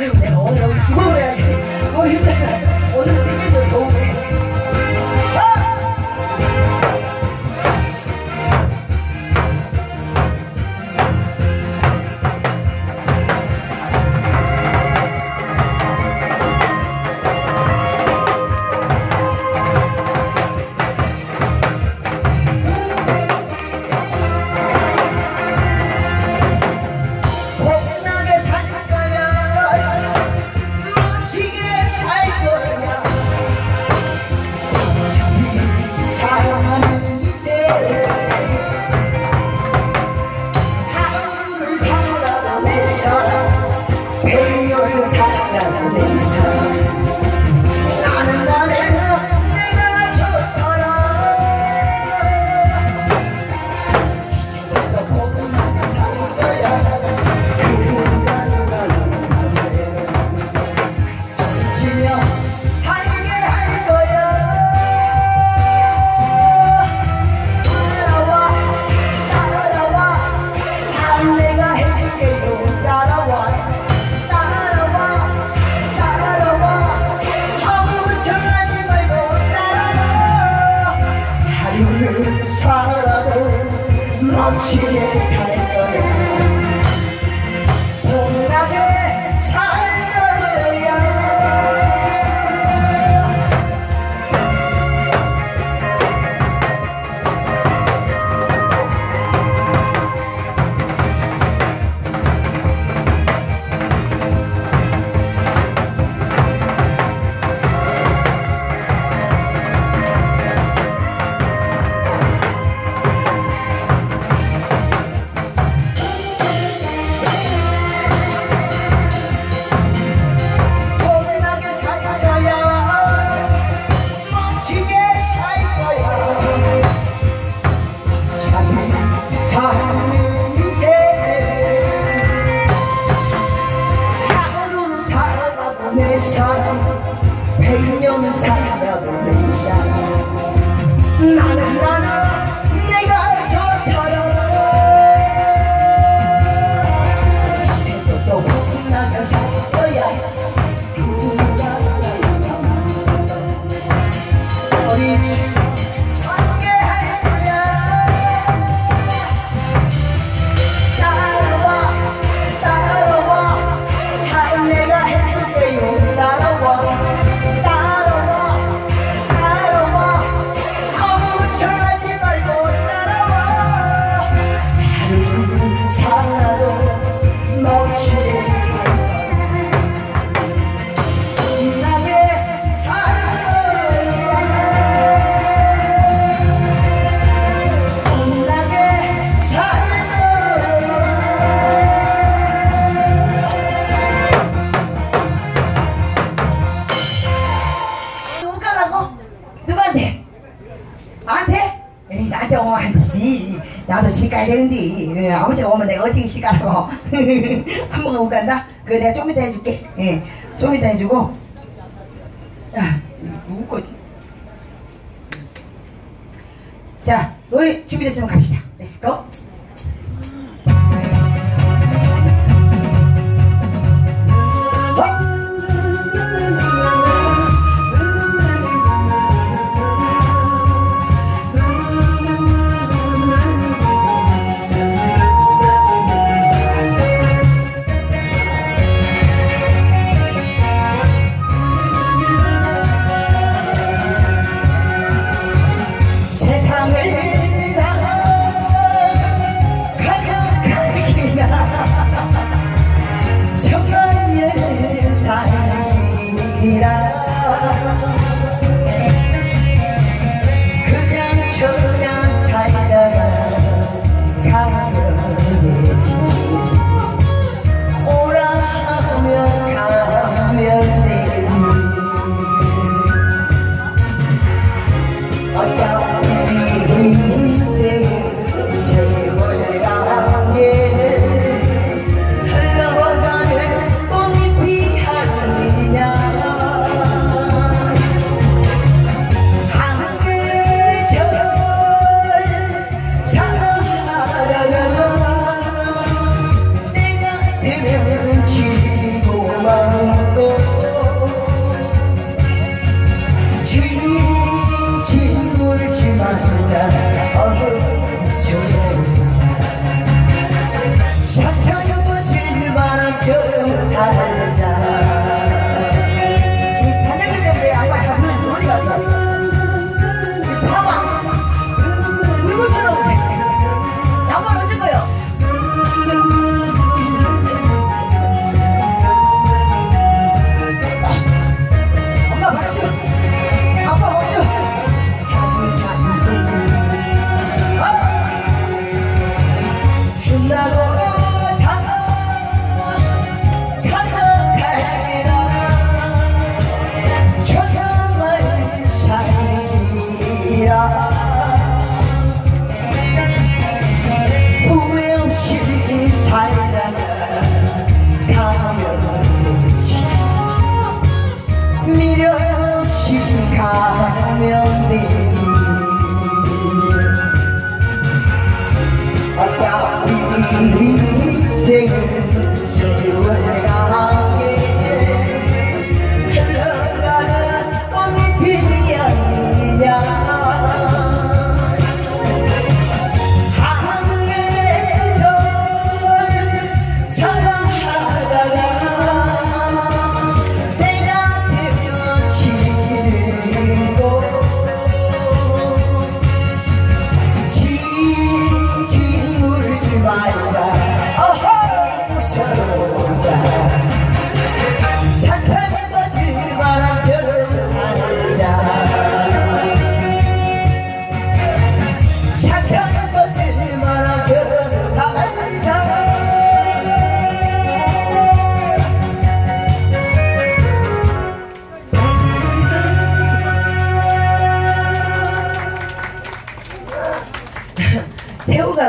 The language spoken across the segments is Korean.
俺すごい俺俺言ったから俺 되는데 아버지가 오면 내가 어떻게 시가라고. 한 번은 못 간다? 그 내가 좀 이따 해줄게. 예, 좀 이따 해주고. 자 누구 거지? 자 노래 준비됐으면 갑시다. 렛츠고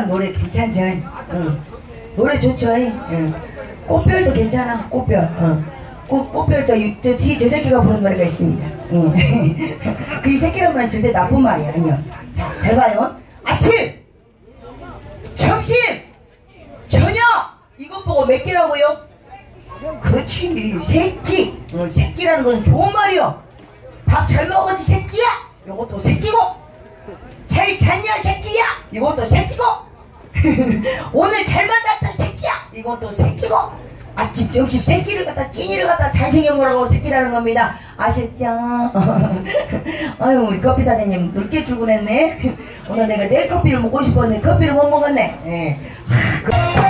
노래 괜찮죠? 응. 노래 좋죠? 응. 꽃별도 괜찮아, 꽃별. 응. 꽃, 꽃별 저, 유- 저 뒤에 저 새끼가 부른 노래가 있습니다. 응. 그이 새끼란 말은 절대 나쁜 말이 아니야. 자, 잘 봐요. 아침! 점심! 저녁! 이것 보고 몇 끼라고요? 그렇지, 새끼. 응, 새끼라는 건 좋은 말이요. 밥 잘 먹었지, 새끼야? 요것도 새끼고. 잘 잤냐 새끼야 이것도 새끼고 오늘 잘 만났다 새끼야 이것도 새끼고 아침 점심 새끼를 갖다 끼니를 갖다 잘 챙겨보라고 새끼라는 겁니다 아셨죠? 아유 우리 커피 사장님 늦게 출근했네 오늘 내가 내 커피를 먹고 싶었는데 커피를 못 먹었네 예. 아,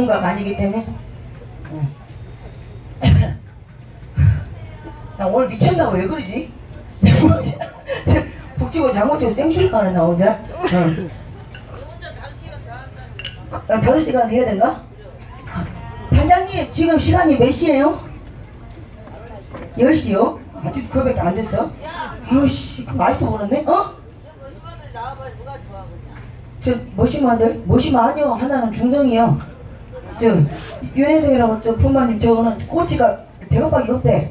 전문가가 아니기 때문에. 어. 야, 오늘 미쳤나 왜 그러지? 북치고 장모치고 생쇼리만 나 혼자. 어. 어, 다섯 시간 해야 된가? 단장님 지금 시간이 몇 시예요? 10시요? 아직 그거밖에 안 됐어? 아우씨 그럼 아직도 모르네? 어? 저 머시마들? 머시마 아니요 하나는 중성이요 저 윤혜성이라고 저 품마님 저거는 꼬치가 대급박이 없대.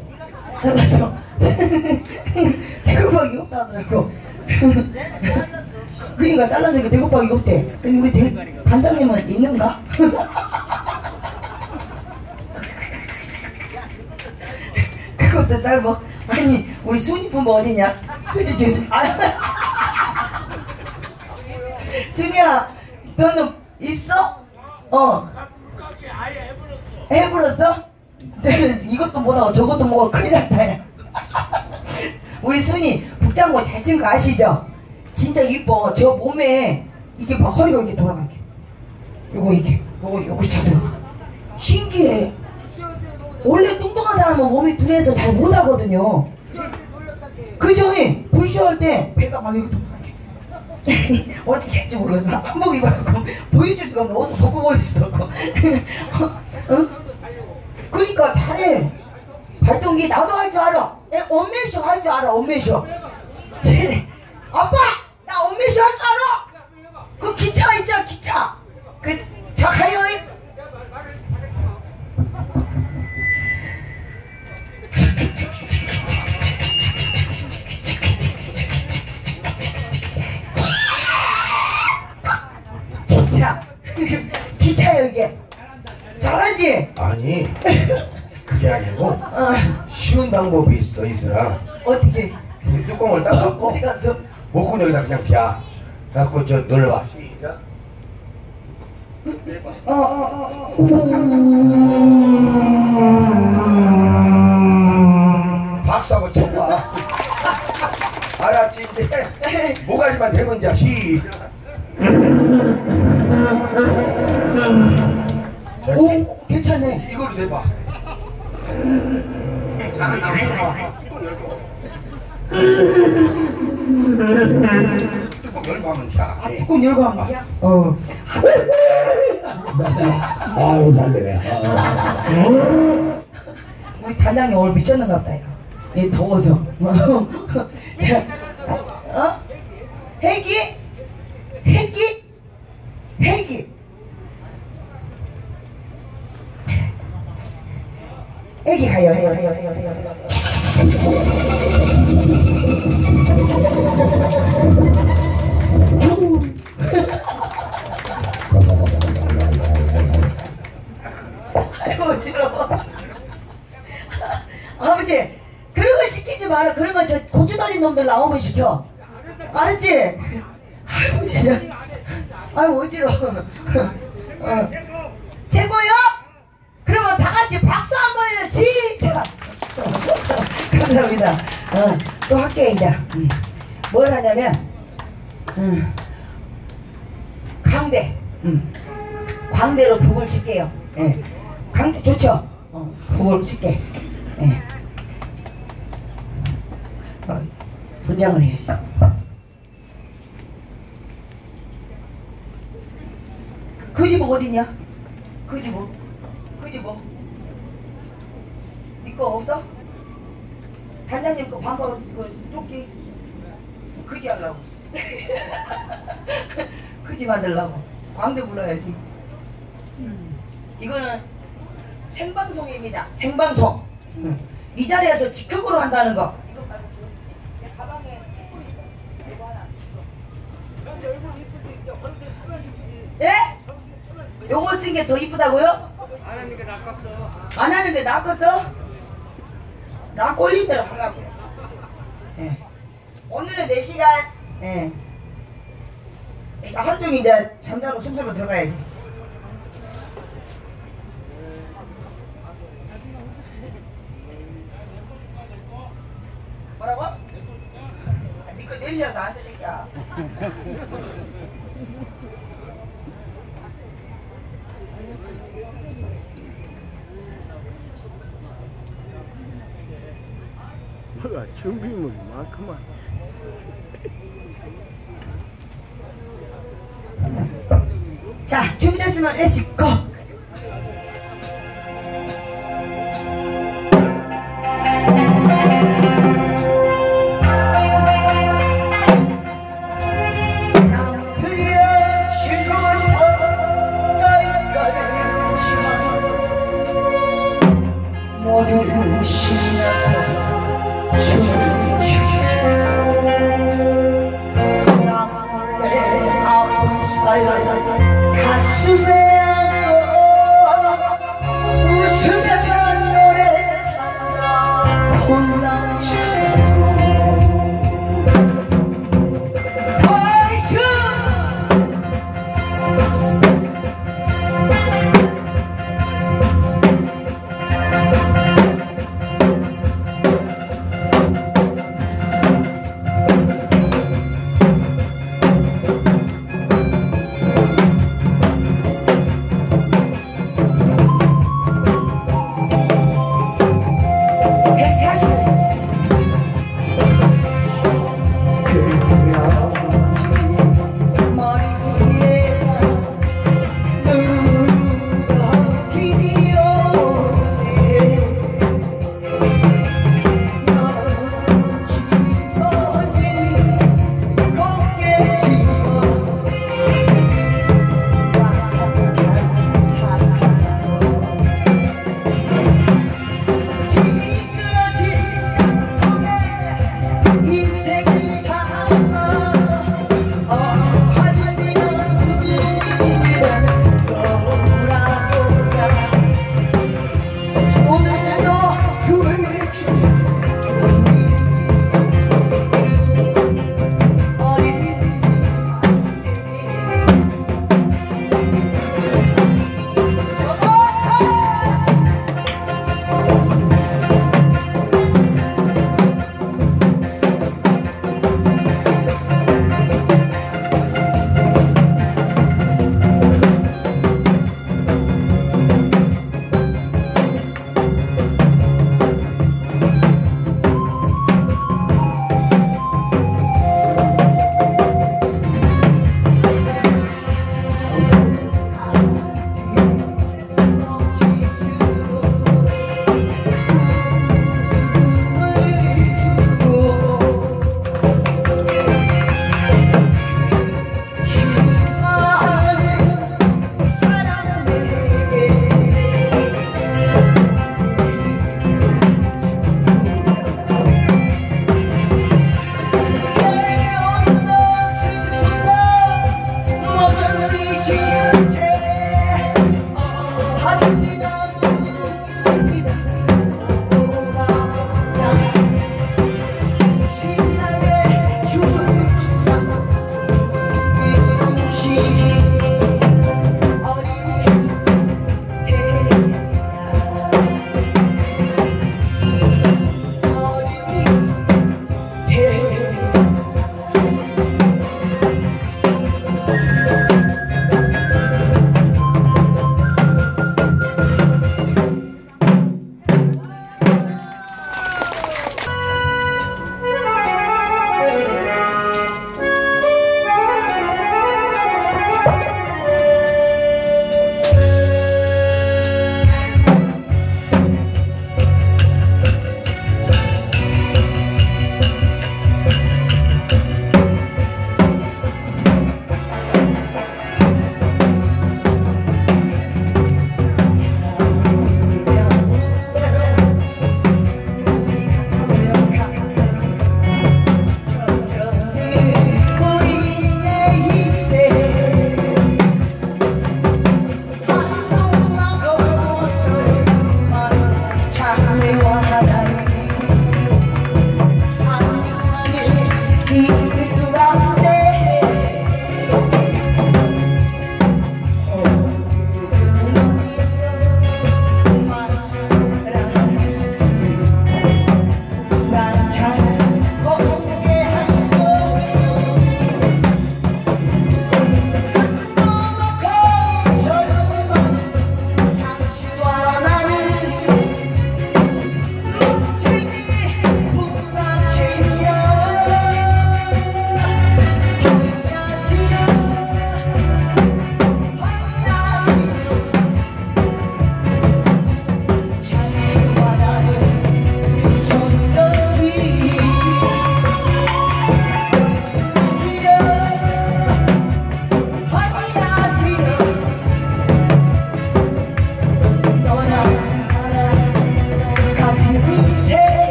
잘라서. 대급박이 없다 하더라고. 그러니까 잘라서 그 대급박이 없대. 근데 우리 대, 단장님은 있는가? 그것도 짧어 아니 우리 순이 품바 어디냐? 순이 저 아, 순이야 너는 있어? 어 너는 이것도 못하고 저것도 못하고 큰일 났다 야. 우리 순이 북장구 잘찐거 아시죠? 진짜 이뻐. 저 몸에 이게 막 허리가 이렇게 돌아가 이렇게. 요거 이게. 요거 요거 잘 돌아가. 신기해. 원래 뚱뚱한 사람은 몸이 둔해서 잘 못하거든요. 그죠? 불쇼할 때 배가 막 이렇게 돌아가게. 어떻게 할지 모르겠어 한복 입어갖고 보여줄 수가 없는 옷을 벗고 버릴 수도 없고. 어? 어? 그러니까 잘해. 발동기 나도 할 줄 알아. 내 엄매쇼 할 줄 알아 엄매쇼. 쟤네. 아빠! 나 엄매쇼 할 줄 알아! 그 기차 있잖아 기차. 그자 가요 하지? 아니 그게 아니고 어, 쉬운 방법이 있어 이슬아 어떻게? 이 뚜껑을 딱 닫고 어디 갔어? 목은 여기다 그냥 펴. 갖고 저 눌러봐. 시작. 박수 한번 쳐봐. 알았지 이제. 모가지만 대면 자 시작. 자, 오 괜찮네 이거로 대봐 잘한다 뚜껑 열고 뚜껑 열고 하면 자아 뚜껑 열고 하면 돼? 어 아유 잘 되네. 우리 단장님 오늘 미쳤는가 보다 야. 얘 더워서 어? 헬기? 헬기? 헬기 헬기 가요 아버지 그런 거 시키지 마라 그런 거저 고추 달린 놈들 나오면 시켜 알았지? 진짜 아이고 어지러워 어. 최고요? 그러면 다 같이 박수 한번 시작 감사합니다 어, 또 할게 이제 음. 뭘 하냐면 음. 강대 음. 광대로 북을 칠게요 예. 강대 좋죠? 어, 북을 칠게 예. 어, 분장을 해야지 그 집은 어디냐? 그 집은? 그 집은? 니거 없어? 단장님 거 반바로 그 조끼 그지 하려고 그지 만들려고 광대 불러야지 음. 이거는 생방송입니다 생방송 음. 이 자리에서 직격으로 한다는 거 이거 봐요. 내 가방에 이거 하나, 이거. 예? 요거 쓴 게 더 이쁘다고요? 안 하니까 낚았어. 안 하는 게 낫겠어? 나 꼴린 대로 하려고. 예. 오늘은 4시간, 예. 그러니까 하루 종일 이제 잠자고 숙소로 들어가야지. 뭐라고? 아, 니거 냄새나서 안 쓰실게야. 준비물이 많구만. 자, 준비됐으면 렛츠 고!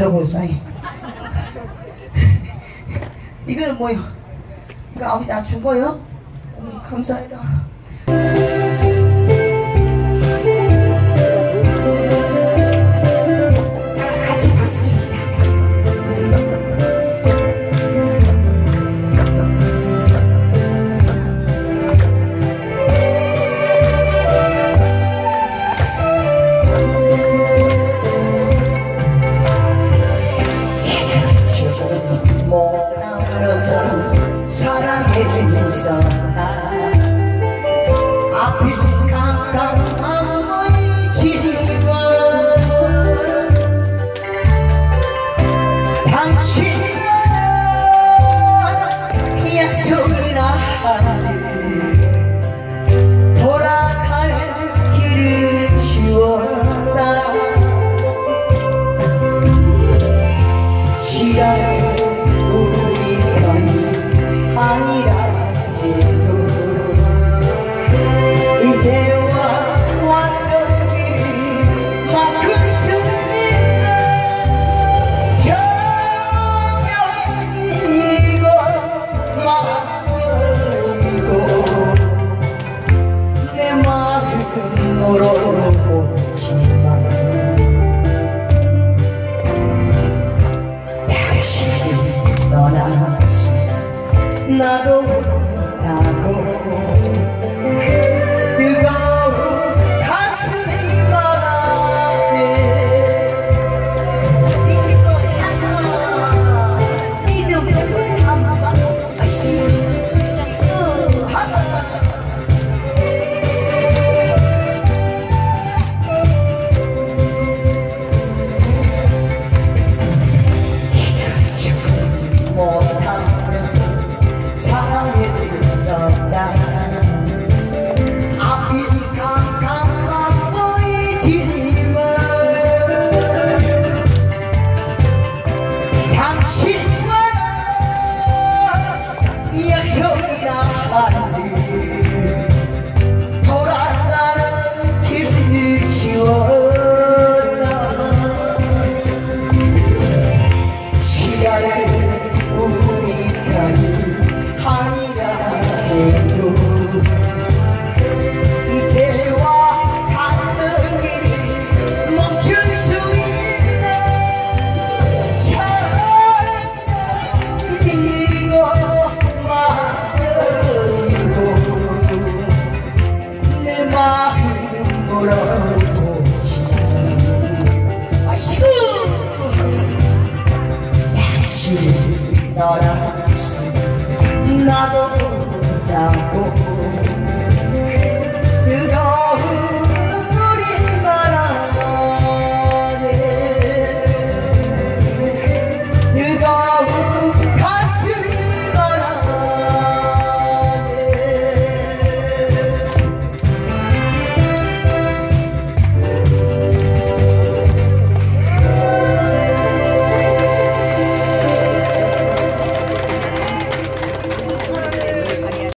만들어 보였어. 이거는 뭐요? 이거 아버지 나 준 거요? 어머 감사해라.